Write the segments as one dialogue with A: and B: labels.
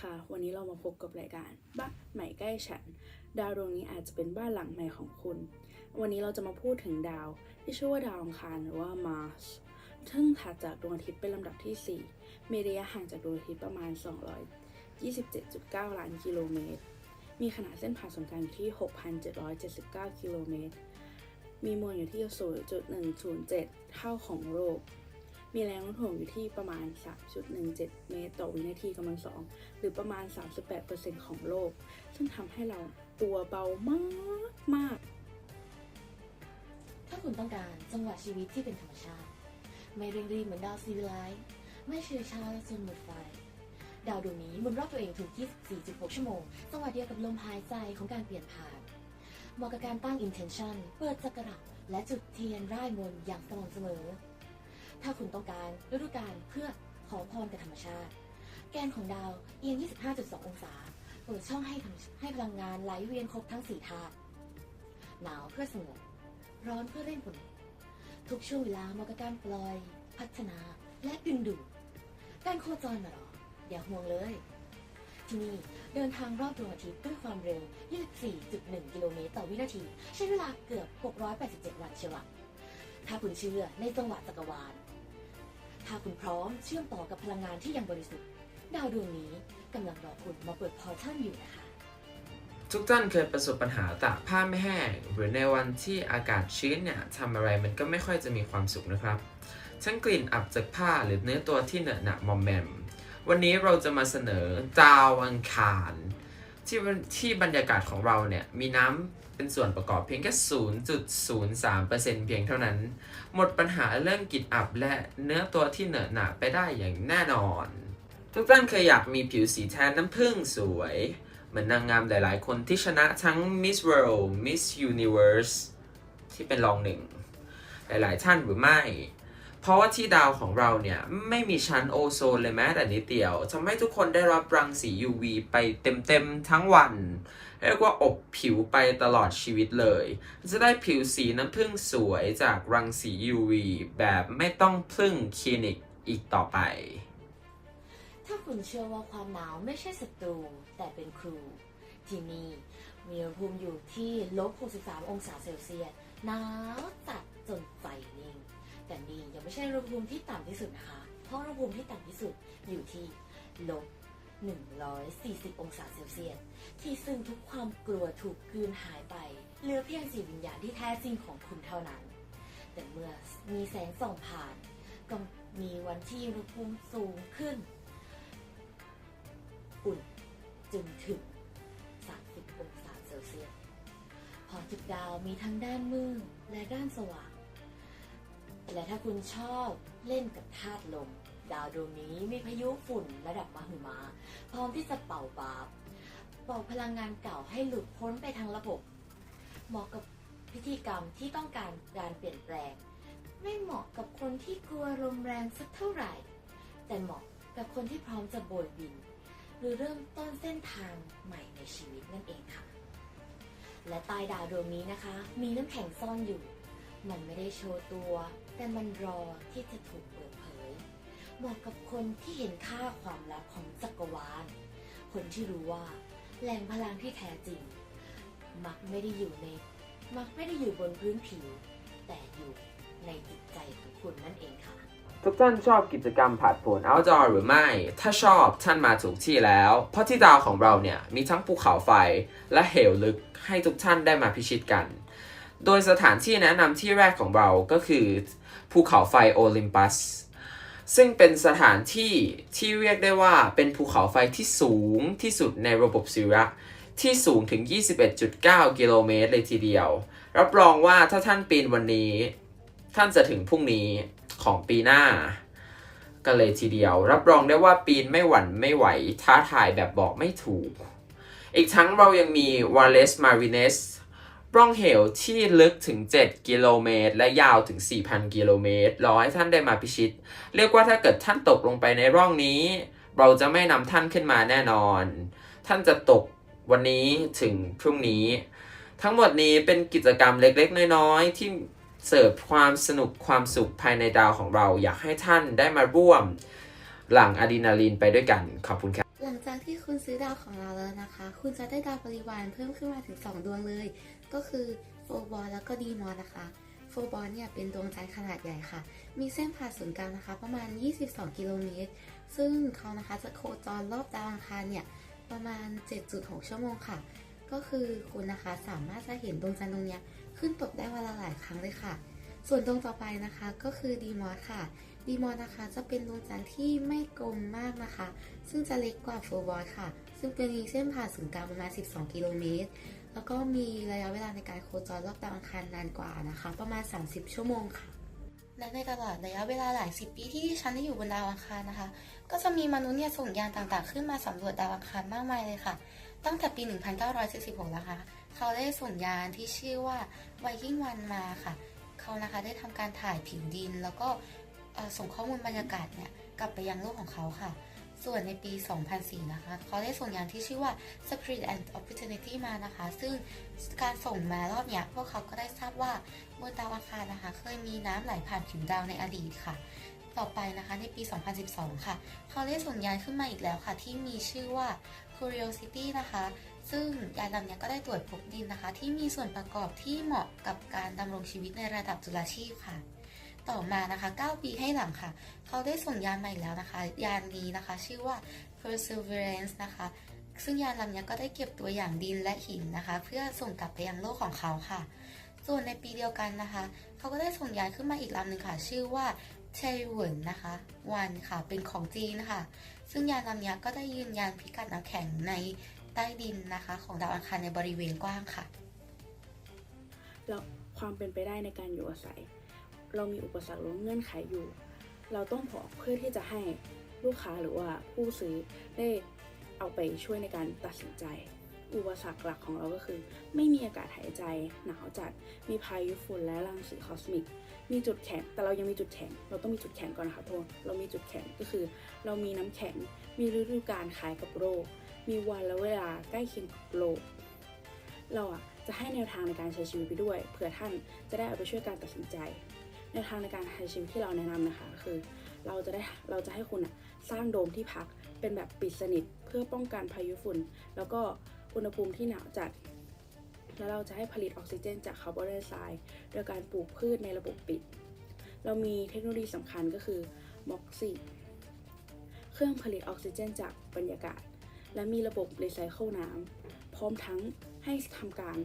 A: ค่ะ วันนี้เรามาพบกับรายการบ้านใหม่ใกล้ฉัน ดาวดวงนี้อาจจะเป็นบ้านหลังใหม่ของคุณ วันนี้เราจะมาพูดถึงดาวที่ชื่อว่าดาวอังคารหรือว่า Mars ซึ่งถัดจากดวงอาทิตย์เป็นลำดับที่ 4 มีระยะห่างจากดวงอาทิตย์ประมาณ 227.9 ล้านกิโลเมตร มีขนาดเส้นผ่าศูนย์กลางอยู่ที่ 6,779 กิโลเมตร มีมวลอยู่ที่ 0.107 เท่าของโลก มีแรงโน้มถ่วงอยู่ที่ประมาณ 3.17 เมตรต่อวินาทีกำลังสองหรือประมาณ 38%ของโลก ซึ่งทำให้เราตัวเบามากมาก
B: ถ้าคุณต้องการจังหวะชีวิตที่เป็นธรรมชาติ ไม่เร่งรีบเหมือนดาวซีวิไลซ์ไม่เฉื่อชาจนหมดไฟดาวดวงนี้หมุนรอบตัวเองถูก24.6 ชั่วโมง จังหวะเดียวกับลมหายใจของการเปลี่ยนผ่าน เหมาะกับการตั้ง intention เปิดจักระและจุดเทียนร่ายมนต์อย่างสม่ำเสมอ ถ้าคุณต้องการฤดูกาลเพื่อขอพรกับธรรมชาติ แกนของดาวเอียง 25.2 องศา เปิดช่องให้ให้พลังงานไหลเวียนครบทั้งสี่ธาตุ หนาวเพื่อสงบ ร้อนเพื่อเร่งผล ทุกช่วงเวลามากับการปล่อย พัฒนาและดึงดูด การโคจรน่ะหรอ อย่าห่วงเลย ที่นี่เดินทางรอบดวงอาทิตย์ด้วยความเร็ว 24.1 กิโลเมตรต่อวินาที ใช้เวลาเกือบ 687 วันเชียวถ้าคุณเชื่อในจังหวะจักรวาล ถ้าคุณพร้อมเชื่อมต่อกับพลังงานที่ยังบริสุทธิ์ ดาวดวงนี้กำลังรอคุณมาเปิดพอร์ทัลอยู่นะคะ
C: ทุกท่านเคยประสบปัญหาตากผ้าไม่แห้งหรือในวันที่อากาศชื้นเนี่ยทำอะไรมันก็ไม่ค่อยจะมีความสุขนะครับทั้งกลิ่นอับจากผ้าหรือเนื้อตัวที่เหนอะหนะมอมแมม วันนี้เราจะมาเสนอดาวอังคาร ที่ที่บรรยากาศของเราเนี่ยมีน้ำ เป็นส่วนประกอบเพียงแค่ 0.03%เพียงเท่านั้น หมดปัญหาเรื่องกลิ่นอับและเนื้อตัวที่เหนอะหนะไปได้อย่างแน่นอน ทุกท่านเคยอยากมีผิวสีแทนน้ำผึ้งสวย เหมือนนางงามหลายๆ คนที่ชนะทั้ง Miss World Miss Universe ที่เป็นรองหนึ่ง หลายๆท่านหรือไม่ เพราะว่าที่ดาวของเราเนี่ยไม่มีชั้นโอโซนเลยแม้แต่นิดเดียวทำให้ทุกคนได้รับรังสี UV ไปเต็มๆทั้งวัน เรียกว่าอบผิวไปตลอดชีวิตเลย จะได้ผิวสีน้ำผึ้งสวยจากรังสี UV แบบไม่ต้องพึ่งคลินิกอีกต่อไป
B: ถ้าคุณเชื่อว่าความหนาวไม่ใช่ศัตรูแต่เป็นครู ที่นี่มีอุณหภูมิอยู่ที่ลบ 63 องศาเซลเซียสหนาวจัดจนใจนิ่ง แต่นี่ยังไม่ใช่อุณหภูมิที่ต่ำที่สุดนะคะ เพราะอุณหภูมิที่ต่ำที่สุดอยู่ที่ลบ140 องศาเซลเซียส ที่ซึ่งทุกความกลัวถูกกลืนหายไป เหลือเพียงจิตวิญญาณที่แท้จริงของคุณเท่านั้น แต่เมื่อมีแสงส่องผ่าน ก็มีวันที่อุณหภูมิสูงขึ้น อุ่นจนถึง 30 องศาเซลเซียส พอจุดดาวมีทั้งด้านมืดและด้านสว่าง และถ้าคุณชอบเล่นกับธาตุลม ดาวดวงนี้มีพายุฝุ่นระดับมหึมา พร้อมที่จะเป่าบาปเป่าพลังงานเก่าให้หลุดพ้นไปทางระบบ เหมาะกับพิธีกรรมที่ต้องการการเปลี่ยนแปลง ไม่เหมาะกับคนที่กลัวลมแรงสักเท่าไหร่ แต่เหมาะกับคนที่พร้อมจะโบยบิน หรือเริ่มต้นเส้นทางใหม่ในชีวิตนั่นเองค่ะ และใต้ดาวดวงนี้นะคะ มีน้ำแข็งซ่อนอยู่ มันไม่ได้โชว์ตัว แต่มันรอที่จะถูกเปิดเผย เหมาะกับคนที่เห็นค่าความลับของจักรวาล คนที่รู้ว่าแหล่งพลังที่แท้จริง มักไม่ได้อยู่ใน มักไม่ได้อยู่บนพื้นผิว แต่อยู่ในจิตใจของคุณนั่นเองค่ะ
C: ทุกท่านชอบกิจกรรมผัดผล outdoor หรือไม่ ถ้าชอบท่านมาถูกที่แล้ว เพราะที่ดาวของเราเนี่ย มีทั้งภูเขาไฟและเหวลึกให้ทุกท่านได้มาพิชิตกัน โดยสถานที่แนะนำที่แรกของเราก็คือ ภูเขาไฟโอลิมปัส ซึ่งเป็นสถานที่ที่เรียกได้ว่าเป็นภูเขาไฟที่สูงที่สุดในระบบสุระที่สูงถึง 21.9 กิโลเมตรเลยทีเดียว รับรองว่าถ้าท่านปีนวันนี้ ท่านจะถึงพรุ่งนี้ของปีหน้า กันเลยทีเดียว รับรองได้ว่าปีนไม่หวั่นไม่ไหว ท้าทายแบบบอกไม่ถูก อีกทั้งเรายังมีวาเลสมาริเนส ร่องเหวที่ลึกถึง 7 กิโลเมตร และยาวถึง 4,000 กิโลเมตร รอให้ท่านได้มาพิชิต เรียกว่าถ้าเกิดท่านตกลงไปในร่องนี้ เราจะไม่นำท่านขึ้นมาแน่นอน ท่านจะตกวันนี้ถึงพรุ่งนี้ ทั้งหมดนี้เป็นกิจกรรมเล็กๆ น้อยๆ ที่เสิร์ฟความสนุกความสุขภายในดาวของเรา อยากให้ท่านได้มาร่วม หลั่งอะดรีนาลีนไปด้วยกัน ขอบคุณครับ
D: จากที่คุณซื้อดาวของเราแล้วนะคะ คุณจะได้ดาวบริวารเพิ่มขึ้นมาถึง 2 ดวงเลย ก็คือโฟบอลแล้วก็ดีมอนนะคะโฟบอลเนี่ยเป็นดวงจันทร์ขนาดใหญ่ค่ะ มีเส้นผ่าศูนย์กลางนะคะ ประมาณ 22 กิโลเมตร ซึ่งเขานะคะจะโคจรรอบดาวอังคารเนี่ยประมาณ 7.6 ชั่วโมงค่ะ ก็คือคุณนะคะสามารถจะเห็นดวงจันทร์ดวงเนี้ยขึ้นตกได้วันละหลายครั้งเลยค่ะ ส่วนดวงต่อไปนะคะก็คือดีมอสค่ะ ดีมอสนะคะจะเป็นดวงจันทร์ที่ไม่กลมมากนะคะ ซึ่งจะเล็กกว่าโฟบอสค่ะ ซึ่งเป็นมีเส้นผ่าศูนย์กลางประมาณ 12 กิโลเมตร แล้วก็มีระยะเวลาในการโคจรรอบดาวอังคารนานกว่านะคะ ประมาณ 30 ชั่วโมงค่ะ และในตลอดระยะเวลาหลายสิบปีที่ดิฉันได้อยู่บนดาวอังคารนะคะ ก็จะมีมนุษย์เนี่ยส่งยานต่างๆ ขึ้นมาสำรวจดาวอังคารมากมายเลยค่ะ ตั้งแต่ปี 1976นะคะเขาได้ส่งยานที่ชื่อว่าไวกิ้งวันมาค่ะ เขานะคะได้ทำการถ่ายผิวดินแล้วก็ ส่งข้อมูลบรรยากาศเนี่ยกลับไปยังโลกของเขาค่ะ ส่วนในปี 2004 นะคะ เขาได้ส่งยานที่ชื่อว่า Spirit and Opportunity มานะคะ ซึ่งการส่งมารอบเนี้ยพวกเขาก็ได้ทราบว่าบนดาวอังคารนะคะ เคยมีน้ำไหลผ่านผิวดาวในอดีตค่ะ ต่อไปนะคะในปี 2012 ค่ะ เขาได้ส่งยานขึ้นมาอีกแล้วค่ะ ที่มีชื่อว่า Curiosity นะคะ ซึ่งยานลำนี้ก็ได้ตรวจพบดินนะคะ ที่มีส่วนประกอบที่เหมาะกับการดำรงชีวิตในระดับจุลชีพค่ะ ต่อมานะคะ 9 ปีให้หลังค่ะ เขาได้ส่งยานมาอีกแล้วนะคะ ยานนี้นะคะ ชื่อว่า Perseverance นะคะ ซึ่งยานลำนี้ก็ได้เก็บตัวอย่างดินและหินนะคะ เพื่อส่งกลับไปยังโลกของเขาค่ะ ส่วนในปีเดียวกันนะคะ เขาก็ได้ส่งยานขึ้นมาอีกลำหนึ่งค่ะ ชื่อว่าเชยหวนนะคะวันค่ะเป็นของจีนค่ะ ซึ่งยานลำนี้ก็ได้ยืนยันพิกัดน้ำแข็งในใต้ดินนะคะ ของดาวอังคารในบริเวณกว้างค่ะ
A: แล้วความเป็นไปได้ในการอยู่อาศัย เรามีอุปสรรคหรือเงื่อนไขอยู่ เราต้องบอกเพื่อที่จะให้ลูกค้าหรือว่าผู้ซื้อได้เอาไปช่วยในการตัดสินใจ อุปสรรคหลักของเราก็คือ ไม่มีอากาศหายใจหนาวจัด มีพายุฝุ่นและรังสีคอสมิก มีจุดแข็งแต่เรายังมีจุดแข็ง เราต้องมีจุดแข็งก่อนนะคะทุกคนเรามีจุดแข็งก็คือ เรามีน้ำแข็ง มีฤดูกาลคล้ายกับโลกมีวันและเวลาใกล้เคียงกับโลกเราอะจะให้แนวทางในการใช้ชีวิตไปด้วยเผื่อท่านจะได้เอาไปช่วยการตัดสินใจ แนวทางในการใช้ชีวิตที่เราแนะนำนะคะ คือเราจะได้เราจะให้คุณสร้างโดมที่พักเป็นแบบปิดสนิทเพื่อป้องกันพายุฝุ่น แล้วก็อุณหภูมิที่หนาวจัด แล้วเราจะให้ผลิตออกซิเจนจากคาร์บอนไดออกไซด์โดยการปลูกพืชในระบบปิด เรามีเทคโนโลยีสำคัญก็คือม็อกซี่เครื่องผลิตออกซิเจนจากบรรยากาศ และมีระบบรีไซเคิลน้ำพร้อมทั้งให้ทำการ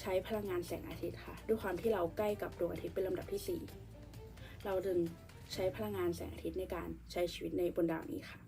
A: ใช้พลังงานแสงอาทิตย์ค่ะ ด้วยความที่เราใกล้กับดวงอาทิตย์เป็นลำดับที่ 4 เราจึงใช้พลังงานแสงอาทิตย์ในการใช้ชีวิตในบนดาวนี้ค่ะ